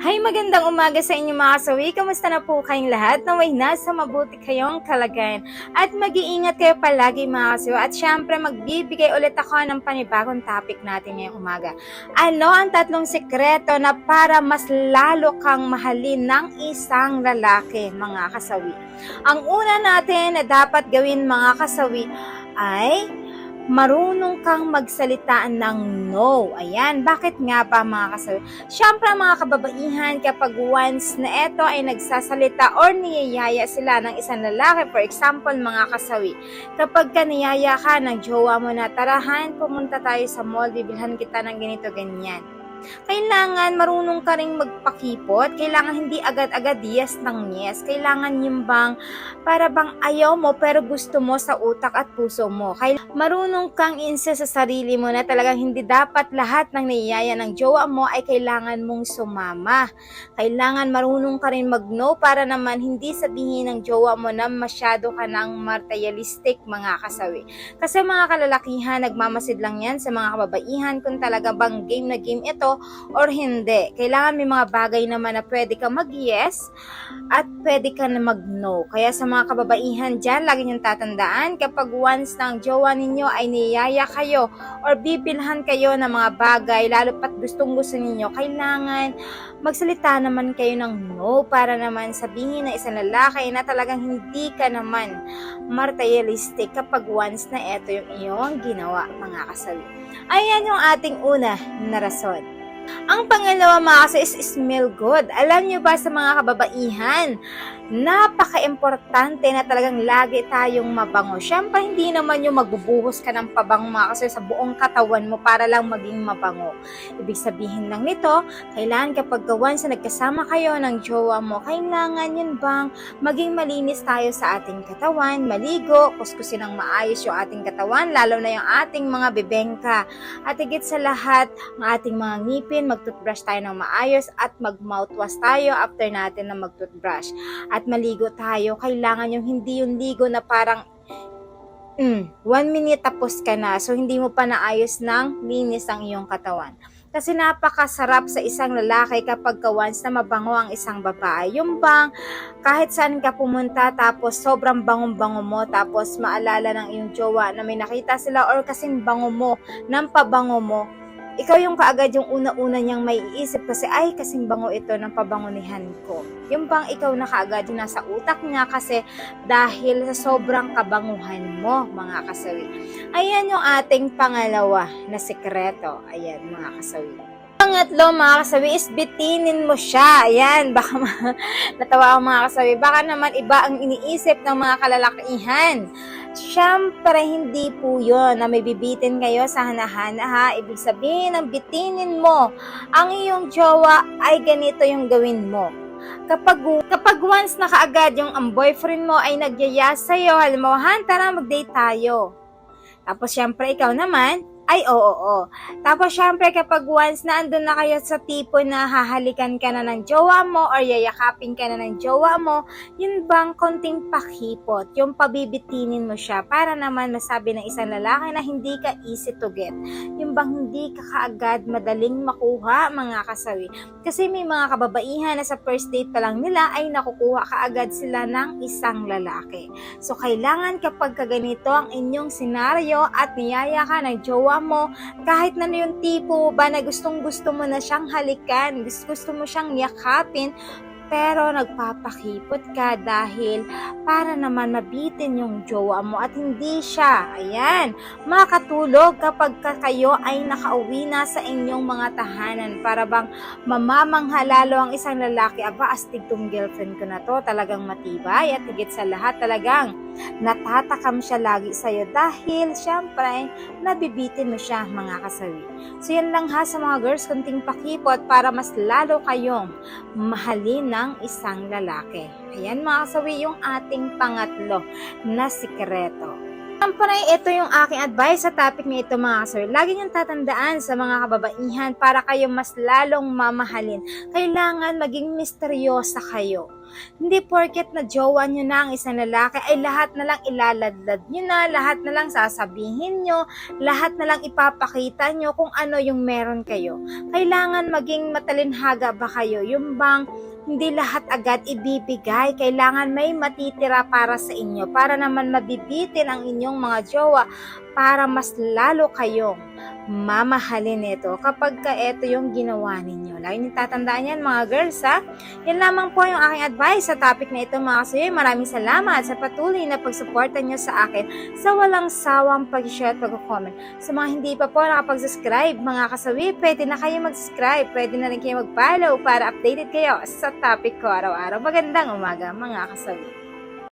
Hay magandang umaga sa inyo mga kasawi. Kamusta na po kayong lahat? Naway nasa mabuti kayong kalagayan. At mag-iingat kayo palagi mga kasawi. At syempre magbibigay ulit ako ng panibagong topic natin ngayong umaga. Ano ang tatlong sekreto na para mas lalo kang mahalin ng isang lalaki mga kasawi? Ang una natin na dapat gawin mga kasawi ay marunong kang magsalita ng no. Ayan, bakit nga ba mga kasawi? Siyempre mga kababaihan, kapag once na eto ay nagsasalita or niyayaya sila ng isang lalaki, for example mga kasawi, kapag ka niyaya ka ng jowa mo na tarahan, pumunta tayo sa mall, bibilhan kita ng ganito, ganyan. Kailangan marunong ka ring magpakipot, kailangan hindi agad-agad yes ng yes, kailangan yung bang para bang ayaw mo pero gusto mo sa utak at puso mo. Kaya marunong kang insa sa sarili mo na talagang hindi dapat lahat ng niyaya ng jowa mo ay kailangan mong sumama. Kailangan marunong ka rin mag-no para naman hindi sabihin ng jowa mo na masyado ka ng materialistic mga kasawi. Kasi mga kalalakihan, nagmamasid lang yan sa mga kababaihan kung talaga bang game na game ito or hindi. Kailangan may mga bagay naman na pwede ka mag-yes at pwede ka na mag-no. Kaya sa mga kababaihan dyan, lagi niyong tatandaan kapag once ng jowa ninyo ay niyaya kayo or bibilhan kayo ng mga bagay, lalo pat gustong gusto ninyo, kailangan magsalita naman kayo ng no para naman sabihin ng isang lalaki na talagang hindi ka naman materialistic kapag once na ito yung iyong ginawa mga kasawi. Ayan yung ating una na rason. Ang pangalawa mga kasi is smell good. Alam nyo ba sa mga kababaihan, napaka-importante na talagang lagi tayong mabango. Siyempre, hindi naman yung magbubuhos ka ng pabango mga kasi sa buong katawan mo para lang maging mabango. Ibig sabihin lang nito, kailangan kapag gawan sa nagkasama kayo ng jowa mo, kailangan yun bang maging malinis tayo sa ating katawan, maligo, kuskusin ng maayos yung ating katawan, lalo na yung ating mga bibengka. At higit sa lahat, ang ating mga ngipin, mag-toothbrush tayo ng maayos at mag-mouthwash tayo after natin na mag-toothbrush. At maligo tayo, kailangan yung hindi yung ligo na parang mm, one minute tapos ka na. So, hindi mo pa naayos ng linis ang iyong katawan. Kasi napakasarap sa isang lalaki kapag ka once na mabango ang isang babae. Yung bang kahit saan ka pumunta tapos sobrang bangong-bango mo tapos maalala ng iyong jowa na may nakita sila or kasing bango mo ng pabango mo, ikaw yung kaagad yung una-una niyang may iisip kasi ay kasing bango ito ng pabangunihan ko. Yung bang ikaw na kaagad yung nasa utak niya kasi dahil sa sobrang kabanguhan mo mga kasawi. Ayan yung ating pangalawa na sekreto. Ayan mga kasawi. Pangatlo mga kasawi is bitinin mo siya. Ayan, baka ma- natawa ako mga kasawi. Baka naman iba ang iniisip ng mga kalalakihan. Siyempre, hindi po yon na may bibitin kayo sa hanahana ha. Ibig sabihin, ang bitinin mo, ang iyong jowa ay ganito yung gawin mo. Kapag, kapag once na kaagad yung ang boyfriend mo ay nagyaya sa'yo, halimbawa, Han, tara mag-date tayo. Tapos, syempre, ikaw naman, ay, oo, oo. Tapos, syempre, kapag once na andun na kayo sa tipo na hahalikan ka na ng jowa mo or yayakapin ka na ng jowa mo, yun bang konting pakipot, yung pabibitinin mo siya para naman masabi ng isang lalaki na hindi ka easy to get. Yung bang hindi ka kaagad madaling makuha, mga kasawi. Kasi may mga kababaihan na sa first date pa lang nila ay nakukuha kaagad sila ng isang lalaki. So, kailangan kapag kaganito ang inyong senaryo at niyaya ka ng jowa mo, kahit na yung tipo ba na gustong gusto mo na siyang halikan, gusto mo siyang yakapin, pero nagpapakipot ka dahil para naman mabitin yung jowa mo at hindi siya, ayan, makatulog kapag ka kayo ay nakauwi na sa inyong mga tahanan. Para bang mamamangha lalo ang isang lalaki, aba astig tong girlfriend ko na to, talagang matibay at higit sa lahat talagang natatakam siya lagi sa'yo dahil syempre nabibitin mo siya mga kasawi. So yan lang ha sa mga girls, kunting pakipot para mas lalo kayong mahalin ng isang lalaki. Ayan mga kasawi yung ating pangatlo na sikreto. Siyempre, ito yung aking advice sa topic na ito mga kasawi. Lagi niyong tatandaan sa mga kababaihan para kayo mas lalong mamahalin. Kailangan maging misteryosa kayo Hindi porket na jowa nyo na ang isang lalaki ay lahat na lang ilaladlad nyo na, lahat na lang sasabihin nyo, lahat na lang ipapakita nyo kung ano yung meron kayo. Kailangan maging matalinhaga ba kayo? Yung bang hindi lahat agad ibibigay. Kailangan may matitira para sa inyo para naman mabibitin ang inyong mga jowa para mas lalo kayong mamahalin ito kapag ka ito yung ginawa ninyo. Lagi niyo tatandaan yan mga girls ha. Yan lamang po yung aking advice sa topic na ito mga kasuyo. Maraming salamat sa patuloy na pagsuporta niyo sa akin sa walang sawang pag-share at pag-comment. Sa mga hindi pa po nakapag-subscribe mga kasawi, pwede na kayo mag-subscribe. Pwede na rin kayo mag-follow para updated kayo sa topic ko araw-araw. Magandang umaga mga kasawi.